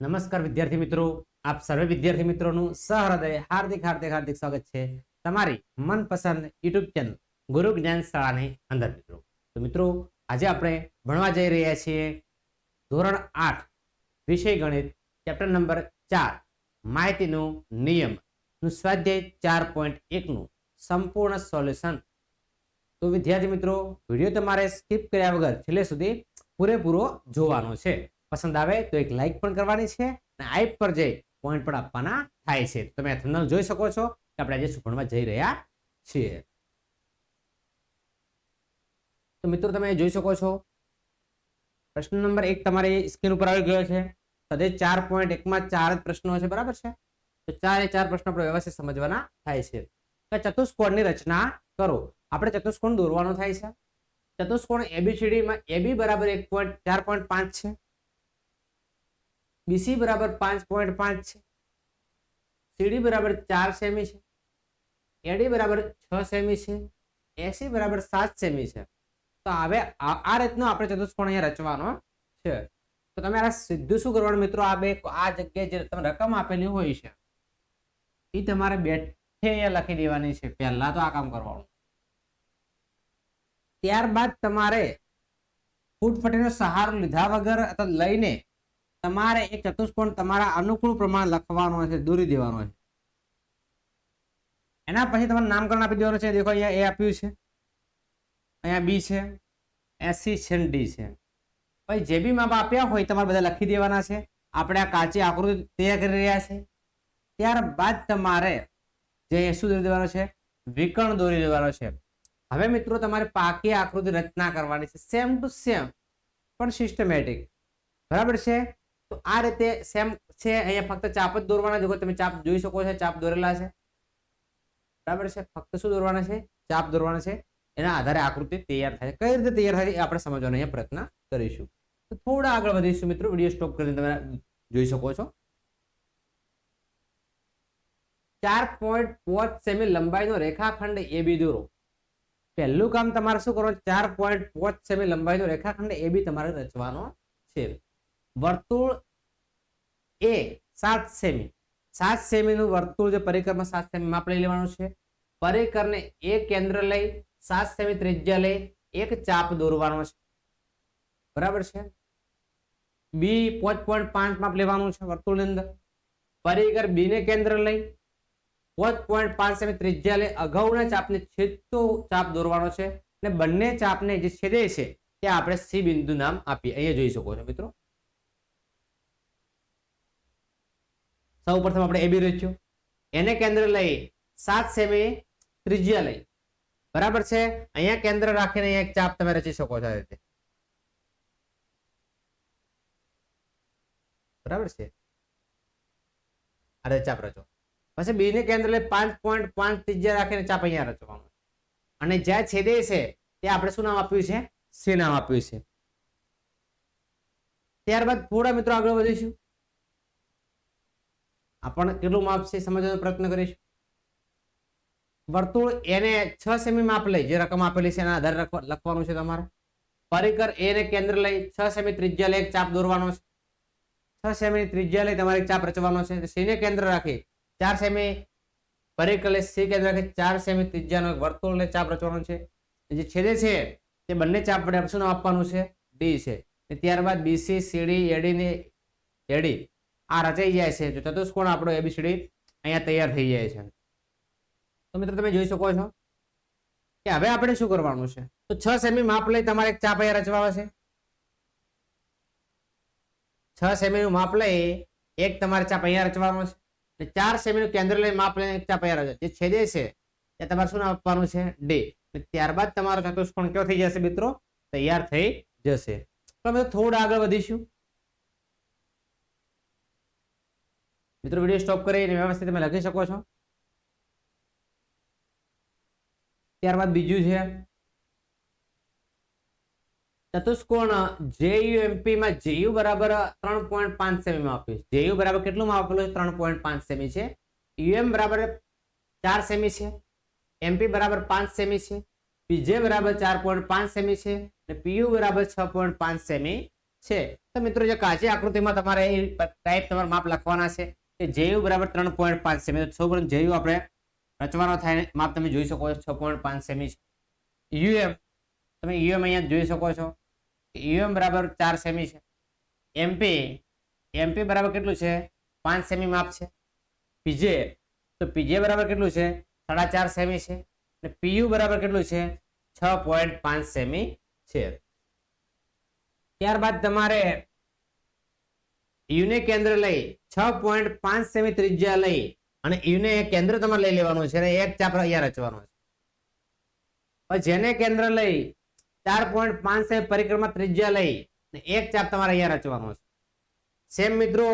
નમસ્કાર વિદ્યાર્થી મિત્રો. આપ સર્વે વિદ્યાર્થી મિત્રોનું સહૃદય હાર્દિક હાર્દિક હાર્દિક સ્વાગત છે તમારી મનપસંદ યુટ્યુબ ચેનલ ગુરુ જ્ઞાન શાળાની અંદર મિત્રો. તો મિત્રો, આજે આપણે ભણવા જઈ રહ્યા છીએ ધોરણ આઠ, વિષય ગણિત, ચેપ્ટર નંબર ચાર, માહિતીનો નિયમ. નું સ્વાધ્યાય ચાર પોઈન્ટ એકનું સંપૂર્ણ સોલ્યુશન. તો વિદ્યાર્થી મિત્રો, વીડિયો તમારે સ્કીપ કર્યા વગર છેલ્લે સુધી પૂરેપૂરો જોવાનો છે. પસંદ આવે તો એક લાઈક પણ કરવાની છે અને આઈપ પર જઈ પોઈન્ટ પણ આપવાના થાય છે. તમે થંબનેલ જોઈ શકો છો કે આપણે આજે સુખણમાં જઈ રહ્યા છીએ. તો મિત્રો તમે જોઈ શકો છો. પ્રશ્ન નંબર એક તમારી સ્ક્રીન ઉપર આવી ગયો છે. સદે ચાર પોઈન્ટ એકમાં ચાર જ પ્રશ્નો છે, બરાબર છે? તો ચારે ચાર પ્રશ્નો આપણે વ્યવસ્થિત સમજવાના થાય છે. ચતુષ્કોણની રચના કરો. આપણે ચતુષ્કોણ દોરવાનો થાય છે. ચતુષ્કોણ એબીસીડીમાં એબી બરાબર એક પોઈન્ટ ચાર પોઈન્ટ પાંચ છે. બીસી બરાબર પાંચ પોઈન્ટ પાંચ છે. સીડી બરાબર ચાર સેમી છે. એડી બરાબર છ સેમી છે. એસી બરાબર સાત સેમી છે. તો હવે આ રીતનો આપણે ચતુષ્કોણ અહીંયા રચવાનો છે. તો તમે આ સીધું શું કરવાનું મિત્રો? આ બે, આ જગ્યાએ જે તમે રકમ આપેલી હોય છે એ તમારે બેઠે અહીંયા લખી દેવાની છે. પહેલા તો આ કામ કરવાનું. ત્યારબાદ તમારે ફૂટફટીનો સહારો લીધા વગર અથવા લઈને તમારે એક ચતુષ્કોણ તમારા અનુકૂળ પ્રમાણ લખવાનો છે, દોરી દેવાનો છે. એના પછી તમારે નામકરણ આપી દેવાનું છે. દેખો, અહીંયા એ આપ્યું છે. અહીંયા બી છે. એસી છે ડી છે. પછી જે બી માપ આપ્યા હોય તમારે બધા લખી દેવાના છે. આપણે આ કાચી આકૃતિ તૈયાર કરી રહ્યા છે. ત્યારબાદ તમારે જે શું દોરી દેવાનો છે? વિકર્ણ દોરી દેવાનો છે. હવે મિત્રો, તમારે પાકી આકૃતિ રચના કરવાની છે. સેમ ટુ સેમ, પણ સિસ્ટમેટિક બરાબર છે? આ રીતે સેમ છે, અહીંયા ફક્ત ચાપ જ દોરવાના. જો તમે ચાપ જોઈ શકો છો, ચાપ દોરેલા છે. બરાબર છે? ફક્ત શું દોરવાના છે? ચાપ દોરવાના છે. એના આધારે આકૃતિ તૈયાર થાય કઈ રીતે તૈયાર થાય આપણે સમજવાનો અહીંયા પ્રયત્ન કરીશું. તો થોડા આગળ વધીશું મિત્રો. વીડિયો સ્ટોપ કરીને તમે જોઈ શકો છો. ચાર પોઈન્ટ પાંચ સેમી લંબાઈનો રેખાખંડ એ બી દોરો. પહેલું કામ તમારે શું કરવાનું? ચાર પોઈન્ટ પાંચ સેમી લંબાઈનો રેખાખંડ એ બી તમારે રચવાનો છે. વર્તુળ એ સાત સેમી. સાત સેમીનું વર્તુળ જે પરિક્રમા સાત સેમી માપ લઈ લેવાનું છે. પરિકરને એ કેન્દ્ર લઈ, સાત સેમી ત્રિજ્યા લઈ, એક ચાપ દોરવાનો છે. બરાબર છે? બી પાંચ પોઈન્ટ પાંચ માપ લેવાનું છે વર્તુળની અંદર. પરિકર બી ને કેન્દ્ર લઈ, પાંચ પોઈન્ટ પાંચ સેમી ત્રિજ્યા લઈ, અગાઉના ચાપને છેદતો ચાપ દોરવાનો છે. અને બંને ચાપને જે છેદે છે, તે આપણે સી બિંદુ નામ આપીએ. અહીંયા જોઈ શકો છો મિત્રો. સૌ પ્રથમ આપણે એબી રચ્યું. એને કેન્દ્ર લઈ સાત સેમી ત્રિજ્યા લઈ. બરાબર છે? અહીંયા કેન્દ્ર રાખીને અહીંયા એક ચાપ તમે રચી શકો છો રીતે. બરાબર છે? રીતે ચાપ રચો. પછી બી ને કેન્દ્ર લઈ પાંચ પોઈન્ટ પાંચ ત્રિજ્યા રાખીને ચાપ અહીંયા રચવાનો. અને જ્યાં છેદે છે તે આપણે શું નામ આપ્યું છે? સી નામ આપ્યું છે. ત્યારબાદ થોડા મિત્રો આગળ વધીશું. આપણ કેટલું માપ છે સમજવાનો પ્રયત્ન કરીશું? વર્તુળ એને છ સેમી માપ લઈ, જે રકમ આપેલી છે એના આધારે લખવાનું છે તમારે. પરિકર એ ને કેન્દ્ર લઈ, છ સેમી ત્રિજ્યા લઈ એક ચાપ દોરવાનો છે. છ સેમી ત્રિજ્યા લઈ તમારે એક ચાપ રચવાનો છે. સી કેન્દ્ર રાખી, ચાર સેમી પરિકર લઈ સી કેન્દ્ર રાખી, ચાર સેમી ત્રિજ્યાનો એક વર્તુળ લઈ ચાપ રચવાનો છે. જે છેદે છે, તે બંને ચાપ વડે શું આપવાનું છે. ડી છે. ત્યારબાદ બીસી સીડી એડી ને એડી આ રચાઈ જાય છે. જો ચતુષ્કોણ આપણો એબીસીડી અહીંયા તૈયાર થઈ જાય છે. તો મિત્રો, તમે જોઈ શકો છો કે હવે આપણે શું કરવાનું છે? તો છ સેમી માપ લઈ તમારે એક ચાપ અહીંયા રચવા છે. છ સેમીનું માપ લઈ એક તમારે ચાપ અહીંયા રચવાનો છે. ચાર સેમીનું કેન્દ્ર લઈ માપ લઈને એક ચાપ અહીંયા રચે જે છેદે છે ત્યાં તમારે શું આપવાનું છે? ડે ત્યારબાદ તમારો ચતુષ્કોણ કયો થઈ જશે મિત્રો? તૈયાર થઈ જશે. તો અમે થોડા આગળ વધીશું. મિત્રો વીડિયો સ્ટોપ કરીને વ્યવસ્થિત તમે લખી શકો છો. ત્યારબાદ બીજું છે. ચતુષ્કોણ જેયુએમપી માં જેયુ બરાબર ત્રણ પોઈન્ટ પાંચ સેમીમાં આપ્યું જેયુ બરાબર કેટલું આપેલું છે? ત્રણ પોઈન્ટ પાંચ સેમી છે. યુએમ બરાબર ચાર સેમી છે. એમપી બરાબર પાંચ સેમી છે. પીજે બરાબર ચાર પોઈન્ટ પાંચ સેમી છે. અને પીયુ બરાબર છ પોઈન્ટ પાંચ સેમી છે. તો મિત્રો, જે કાચી આકૃતિમાં તમારે એ ટાઈપ તમારે માપ લખવાના છે. કે જેયુ બરાબર ત્રણ પોઈન્ટ પાંચ સેમી. તો સૌ પ્રથમ જેયુ આપણે રચવાનો થાય માપ તમે જોઈ શકો છો, છ પોઈન્ટ પાંચ સેમી છે. યુએમ તમે યુએમ અહીંયા જોઈ શકો છો. યુએમ બરાબર ચાર સેમી છે. એમપી એમપી બરાબર કેટલું છે? પાંચ સેમી માપ છે. પીજે તો પીજે બરાબર કેટલું છે? સાડા ચાર સેમી છે. અને પીયુ બરાબર કેટલું છે? છ પોઈન્ટ પાંચ સેમી છે. ત્યારબાદ તમારે યુને કેન્દ્ર લઈ છ પોઈન્ટ પાંચ સેમી ત્રિજ્યા લઈ અને યુને કેન્દ્ર તમારે લઈ લેવાનું છે અને એક ચાપ અહીંયા રચવાનો છે. જેને કેન્દ્ર લઈ ચાર પોઈન્ટ પાંચ સેમી પરિક્રમા ત્રિજ્યા લઈ એક ચાપ તમારે અહીંયા રચવાનો છે. સેમ મિત્રો,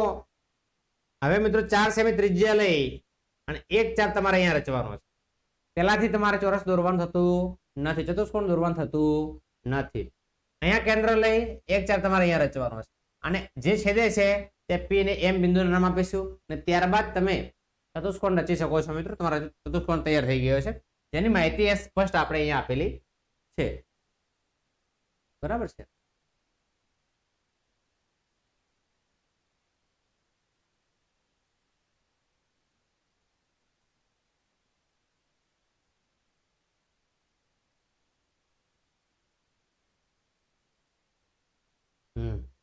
હવે મિત્રો ચાર સેમી ત્રિજ્યા લઈ અને એક ચાપ તમારે અહીંયા રચવાનો છે. પેલાથી તમારે ચોરસ દોરવાનું થતું નથી, ચતુષ્કોણ દોરવાનું થતું નથી. અહીંયા કેન્દ્ર લઈ એક ચાર તમારે અહીંયા રચવાનો છે. અને જે છેદે છે તે પી ને એમ બિંદુનું નામ આપીશું અને ત્યારબાદ તમે ચતુષ્કોણ રચી શકો છો મિત્રો. તમારો ચતુષ્કોણ તૈયાર થઈ ગયો છે. જેની માહિતી સ્પષ્ટ આપણે અહીંયા આપેલી છે. બરાબર છે? હમ.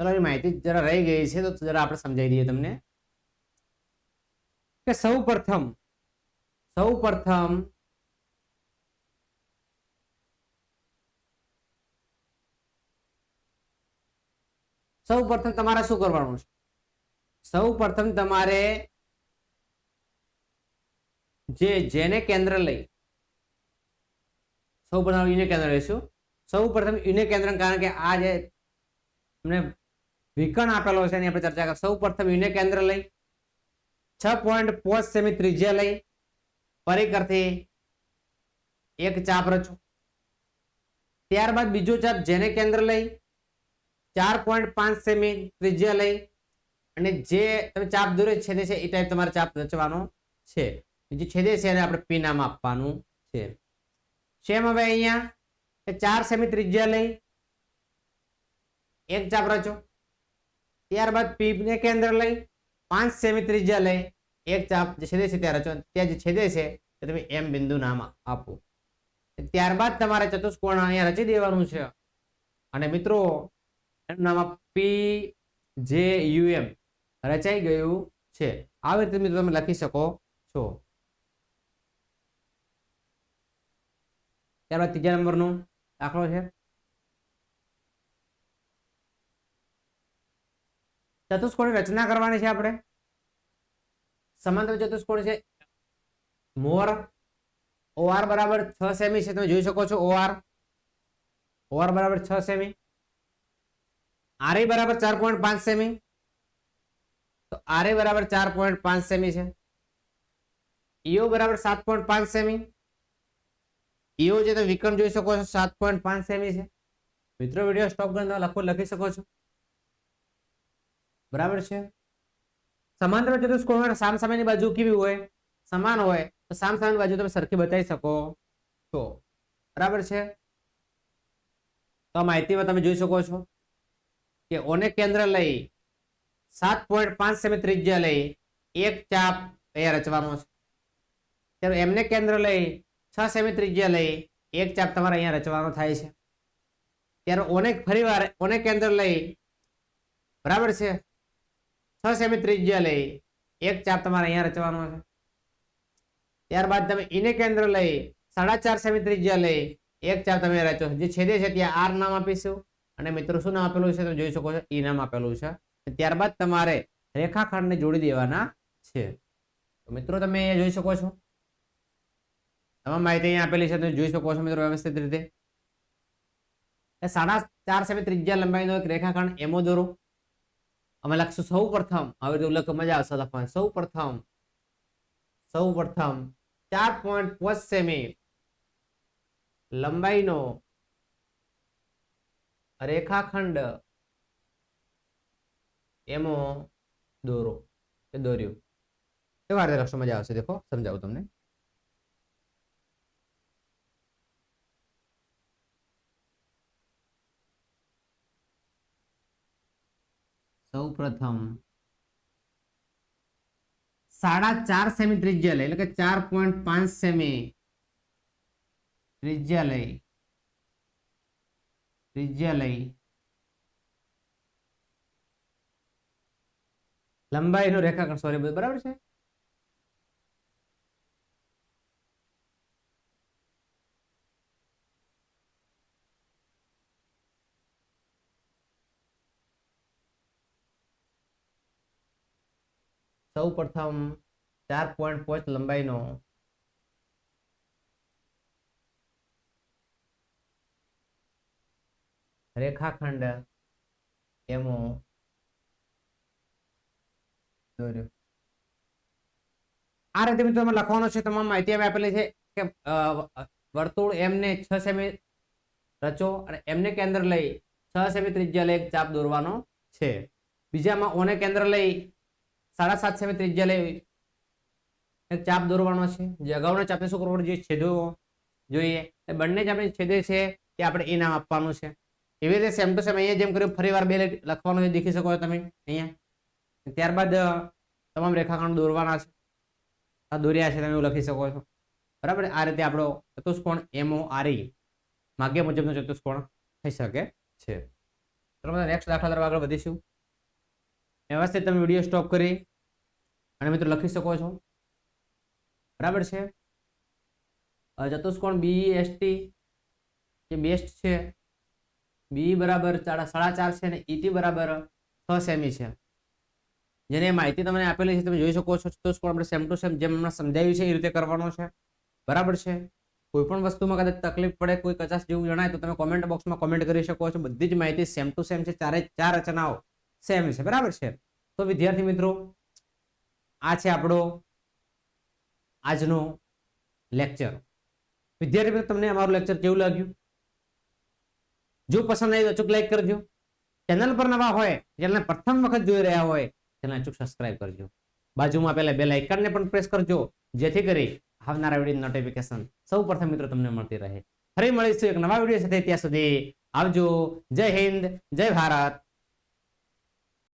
ચલો એની માહિતી જરા રહી ગઈ છે, તો જરા આપણે સમજાવી દઈએ તમને. કે સૌ પ્રથમ સૌ પ્રથમ સૌ પ્રથમ તમારે શું કરવાનું છે? સૌ પ્રથમ તમારે જે, જેને કેન્દ્ર લઈ, સૌ પ્રથમ યુને કેન્દ્ર લઈશું. સૌ પ્રથમ યુને કેન્દ્ર કારણ કે આ જે વિકર્ણ આપેલો છે, એની આપણે ચર્ચા કરીએ સૌ પ્રથમ યુને કેન્દ્ર લઈ, છ પોઈન્ટ પાંચ સેમી ત્રિજ્યા લઈ, પરિકરથી એક ચાપ રચો. ત્યારબાદ બીજો ચાપ જેને કેન્દ્ર લઈ, ચાર પોઈન્ટ પાંચ સેમી ત્રિજ્યા લઈ, અને જે તમે ચાપ દોરે છેદે છે, એ ટાઈપ તમારે ચાપ રચવાનો છે. જે છેદે છે, એને આપણે પી નામ આપવાનું છે. સેમ હવે અહીંયા? ચાર સેમી ત્રિજ્યા લઈ, એક ચાપ રચો. ત્યારબાદ પી ને કેન્દ્ર લઈ, પાંચ સેમી ત્રિજ્યા લઈ, એક ચાપ જે છેદે છે ત્યાં રચો ત્યાં જે છેદે છે તે તમે એમ બિંદુ નામ આપો. ત્યારબાદ તમારે ચતુષ્કોણ અહીંયા રચી દેવાનું છે. અને મિત્રો, એનું નામ પી જે યુએમ રચાઈ ગયું છે. આવી રીતે મિત્રો તમે લખી શકો છો. ત્યારબાદ ત્રીજા નંબરનો દાખલો છે. ચતુષ્કોણની રચના કરવાની છે આપણે? સમાંતર ચતુષ્કોણ છે? મોર, ઓઆર બરાબર છ સેમી છે, તમે જોઈ શકો છો ઓઆર. ઓઆર બરાબર છ સેમી. આરઈ બરાબર ચાર પોઈન્ટ પાંચ સેમી. તો આરઈ બરાબર ચાર પોઈન્ટ પાંચ સેમી છે. ઈઓ બરાબર સાત પોઈન્ટ પાંચ સેમી. ઈઓ જે તમે વિક્રમ જોઈ શકો છો, સાત પોઈન્ટ પાંચ સેમી છે. મિત્રો, વીડિયો સ્ટોપ કરીને લખો, લખી શકો છો. બરાબર છે? સમાંતર ચતુષ્કોણ સામ સામેની બાજુ કેવી હોય? સમાન હોય, તો સામ સામેની બાજુ તમે સરખી બતાવી શકો. છો બરાબર છે? તો માહિતીમાં તમે જોઈ શકો છો કે ઓને કેન્દ્ર લઈ સાત પોઈન્ટ પાંચ સેમી ત્રિજ્યા લઈ એક ચાપ અહીંયા રચવાનો છે. ત્યારે એમને કેન્દ્ર લઈ છ સેમી ત્રિજ્યા લઈ એક ચાપ તમારે અહીંયા રચવાનો થાય છે. ત્યારે ઓને ફરી વાર ઓને કેન્દ્ર લઈ, બરાબર છે? છ સેમી ત્રિજ્યા લઈ, એક ચાપ તમારે અહીંયા રચવાનો છે. ત્યારબાદ તમે ઇને કેન્દ્ર લઈ, સાડા ચાર સેમી ત્રિજ્યા લઈ, એક ચાપ તમે રચો. જે છેદે છે ત્યાં આર નામ આપીશું. અને મિત્રો શું નામ આપેલું છે તમે જોઈ શકો છો, ઈ નામ આપેલું છે. ત્યારબાદ તમારે રેખાખંડને જોડી દેવાના છે. મિત્રો તમે અહીંયા જોઈ શકો છો. તમામ માહિતી અહીંયા આપેલી છે, તમે જોઈ શકો છો મિત્રો વ્યવસ્થિત રીતે. સાડા ચાર સેમી ત્રિજ્યા લંબાઈનો એક રેખાખંડ એમો દોરો. અમે લખશું સૌ પ્રથમ. હવે તો લખ મજા આવશે લખવાની સૌ પ્રથમ. સૌ પ્રથમ ચાર પોઈન્ટ પાંચ સેમી લંબાઈનો રેખાખંડ એમો દોરો. એ દોર્યું. કેવા રીતે લખશો? મજા આવશે. દેખો, સમજાવું તમને. સૌ પ્રથમ સાડા ચાર સેમી ત્રિજ્યા લઈ એટલે કે ચાર પોઈન્ટ પાંચ સેમી ત્રિજ્યા લઈ ત્રિજ્યા લઈ લંબાઈનો રેખાખંડ સોરી બરાબર છે? સૌ પ્રથમ ચાર પોઈન્ટ પાંચ લંબાઈનો રેખાખંડ એમો દોર્યો. આ રીતે મિત્રો તમારે લખવાનો છે તમામ માહિતી અમે આપેલી છે કે વર્તુળ એમને છ સેમી રચો અને એમને કેન્દ્ર લઈ છ સેમી ત્રિજ્યા લઈ ચાપ દોરવાનો છે. બીજામાં ઓને કેન્દ્ર લઈ સાડા સાત સેમી ત્રિજ્યા લઈ ચાપ દોરવાનો છે. જે અગાઉના ચાપને શું કરવાનું જોઈએ છેદો જોઈએ. એ બંને ચાપને છેદે છે તે આપણે એ નામ આપવાનું છે. એવી રીતે સેમ ટુ સેમ અહીંયા જેમ કર્યું ફરી વાર બે લખવાનું છે. દેખી શકો તમે અહીંયા. ત્યારબાદ તમામ રેખાખંડ દોરવાના છે. આ દોર્યા છે તમે એવું લખી શકો છો. બરાબર? આ રીતે આપણો ચતુષ્કોણ એમઓ આરઈ માગ્ય મુજબનો ચતુષ્કોણ થઈ શકે છે. તો નેક્સ્ટ દાખલા તરફ આગળ વધીશું. વ્યવસ્થિત તમે વીડિયો સ્ટોપ કરી. અને મિત્રો લખી શકો છો. બરાબર છે? ચતુષ્કોણ બી એસટી જે બેસ્ટ છે. બી બરાબર સાડા ચાર છે અને ઈટી બરાબર છ સેમી છે. જેની માહિતી તમને આપેલી છે, તમે જોઈ શકો છો ચતુષ્કોણ આપણે સેમ ટુ સેમ જેમ હમણાં સમજાવ્યું છે, એ રીતે કરવાનો છે. બરાબર છે? કોઈ પણ વસ્તુમાં કદાચ તકલીફ પડે, કોઈ કચાશ જેવું જણાય, તો તમે કોમેન્ટ બોક્સમાં કોમેન્ટ કરી શકો છો. બધી જ માહિતી સેમ ટુ સેમ છે ચારે ચાર રચનાઓ સેમ છે. બરાબર છે? તો વિદ્યાર્થી મિત્રો આ છે આપણો આજનો લેક્ચર વિદ્યાર્થી મિત્રો, તમને અમારું લેક્ચર કેવું લાગ્યું? જો પસંદ આવ્યું તો અચૂક લાઈક કરજો. ચેનલ પર નવા હોય, ચેનલને પ્રથમ વખત જોઈ રહ્યા હોય ચેનલ અચૂક સબસ્ક્રાઇબ કરજો. બાજુમાં પહેલા બે લાઇકનને પણ પ્રેસ કરજો, જેથી કરી આવનારા વીડિયો નોટિફિકેશન સૌ પ્રથમ મિત્રો તમને મળતી રહે. ફરી મળીશું એક નવા વીડિયો સાથે. ત્યાં સુધી આવજો. જય હિન્દ, જય ભારત.